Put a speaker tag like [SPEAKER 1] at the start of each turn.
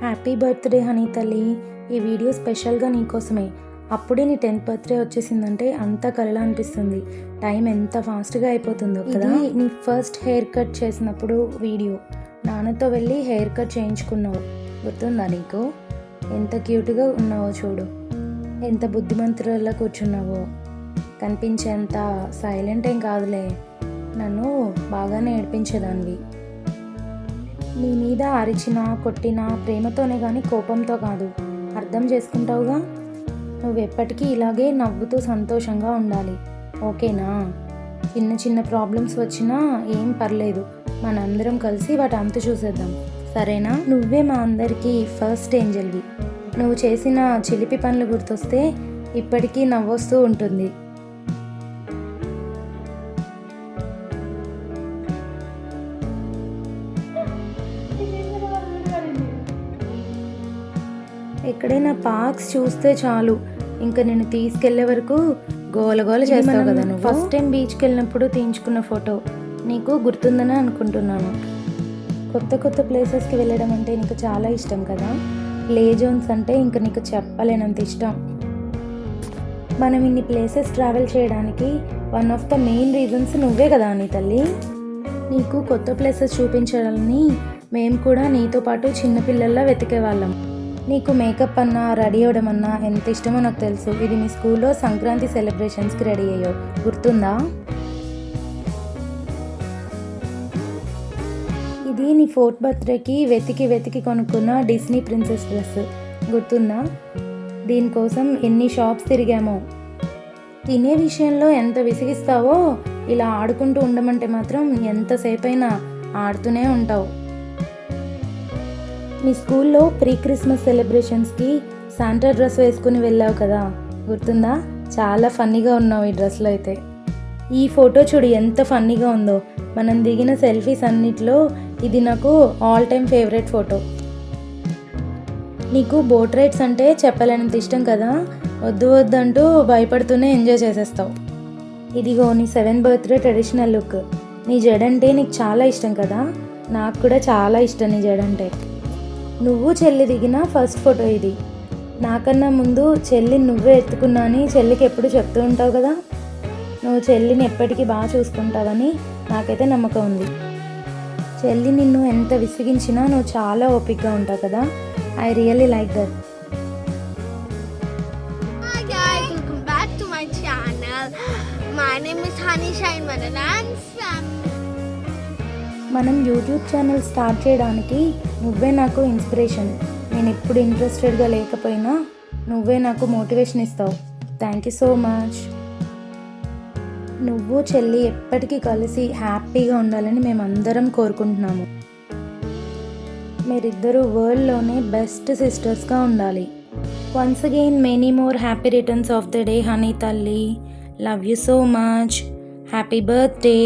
[SPEAKER 1] Happy birthday honey తల్లి. ఈ video స్పెషల్గా నీకోసమే. అప్పుడే నీ టెన్త్ బర్త్డే వచ్చేసిందంటే అంత కలలా అనిపిస్తుంది. టైం ఎంత ఫాస్ట్గా అయిపోతుందో కదా. నీ ఫస్ట్ హెయిర్ కట్ చేసినప్పుడు వీడియో. నాన్నతో వెళ్ళి హెయిర్ కట్ చేయించుకున్నావు. గుర్తుందా నీకు? ఎంత క్యూట్గా ఉన్నావో చూడు. ఎంత బుద్ధిమంతురాల్లా కూర్చున్నావో. కనిపించేంత సైలెంట్ ఏం కాదులే. నన్ను బాగానే ఏడిపించేదానివి. నీ మీద అరిచినా కొట్టినా ప్రేమతోనే కానీ కోపంతో కాదు. అర్థం చేసుకుంటావుగా? నువ్వు ఎప్పటికీ ఇలాగే నవ్వుతూ సంతోషంగా ఉండాలి. ఓకేనా? చిన్న చిన్న ప్రాబ్లమ్స్ వచ్చినా ఏం పర్లేదు. మనందరం కలిసి వాటి అంతు చూసేద్దాం. సరేనా? నువ్వే మా అందరికీ ఫస్ట్ ఏంజల్వి. నువ్వు చేసిన చిలిపి పనులు గుర్తొస్తే ఇప్పటికీ నవ్వొస్తూ ఉంటుంది. ఎక్కడైనా పార్క్స్ చూస్తే చాలు. ఇంకా నేను తీసుకెళ్ళే వరకు గోల గోల చేస్తావు కదా నువ్వు? ఫస్ట్ టైం బీచ్కి వెళ్ళినప్పుడు తీయించుకున్న ఫోటో నీకు గుర్తుందని అనుకుంటున్నాను. కొత్త కొత్త ప్లేసెస్కి వెళ్ళడం అంటే నీకు చాలా ఇష్టం కదా? ప్లే జోన్స్ అంటే ఇంకా నీకు చెప్పలేనంత ఇష్టం. మనం ఇన్ని ప్లేసెస్ ట్రావెల్ చేయడానికి one of the main reasons నువ్వే కదా నీ తల్లి? నీకు కొత్త ప్లేసెస్ చూపించాలని మేము కూడా నీతో పాటు చిన్నపిల్లల్లా వెతికే వాళ్ళం నీకు మేకప్ అన్నా రెడీ అవ్వడం అన్నా ఎంత ఇష్టమో నాకు తెలుసు. ఇది మీ స్కూల్లో సంక్రాంతి సెలబ్రేషన్స్కి రెడీ అయ్యో. గుర్తుందా? ఇది నీ ఫోర్త్ బర్త్డేకి వెతికి వెతికి కొనుక్కున్న డిస్నీ ప్రిన్సెస్ డ్రెస్. గుర్తుందా? దీనికోసం ఎన్ని షాప్స్ తిరిగామో. తినే విషయంలో ఎంత విసిగిస్తావో ఇలా ఆడుకుంటూ ఉండమంటే మాత్రం ఎంతసేపైనా ఆడుతూనే ఉంటావు. మీ స్కూల్లో ప్రీ క్రిస్మస్ సెలబ్రేషన్స్కి శాంటా డ్రెస్ వేసుకుని వెళ్ళావు కదా. గుర్తుందా? చాలా ఫన్నీగా ఉన్నావు ఈ డ్రెస్లో అయితే. ఈ ఫోటో చూడు ఎంత ఫన్నీగా ఉందో. మనం దిగిన సెల్ఫీస్ అన్నిట్లో ఇది నాకు ఆల్ టైమ్ ఫేవరెట్ ఫోటో. నీకు బోట్ రైడ్స్ అంటే చెప్పలేనంత ఇష్టం కదా. వద్దు వద్దంటూ భయపడుతూనే ఎంజాయ్ చేసేస్తావు. ఇదిగో నీ సెవెన్ బర్త్డే ట్రెడిషనల్ లుక్. నీ జడంటే నీకు చాలా ఇష్టం కదా. నాకు కూడా చాలా ఇష్టం నీ జడంటే. నువ్వు చెల్లి దిగిన ఫస్ట్ ఫోటో ఇది. నాకన్నా ముందు చెల్లి నువ్వే ఎత్తుకున్నా అని చెల్లికి ఎప్పుడు చెప్తూ ఉంటావు కదా? నువ్వు చెల్లిని ఎప్పటికీ బాగా చూసుకుంటావని నాకైతే నమ్మకం ఉంది. చెల్లి నిన్ను ఎంత విసిగించినా నువ్వు చాలా ఓపిక్గా ఉంటావు కదా? I really like that.
[SPEAKER 2] Hi my name is
[SPEAKER 1] మనం యూట్యూబ్ ఛానల్ స్టార్ట్ చేయడానికి నువ్వే నాకు ఇన్స్పిరేషన్ నేను ఎప్పుడు ఇంట్రెస్టెడ్గా లేకపోయినా నువ్వే నాకు మోటివేషన్ ఇస్తావు. థ్యాంక్ యూ సో మచ్ నువ్వు చెల్లి ఎప్పటికీ కలిసి హ్యాపీగా ఉండాలని మేమందరం కోరుకుంటున్నాము. మీరిద్దరూ వరల్డ్లోనే బెస్ట్ సిస్టర్స్గా ఉండాలి. Once again many more happy returns of the day Honey తల్లి. Love you so much happy birthday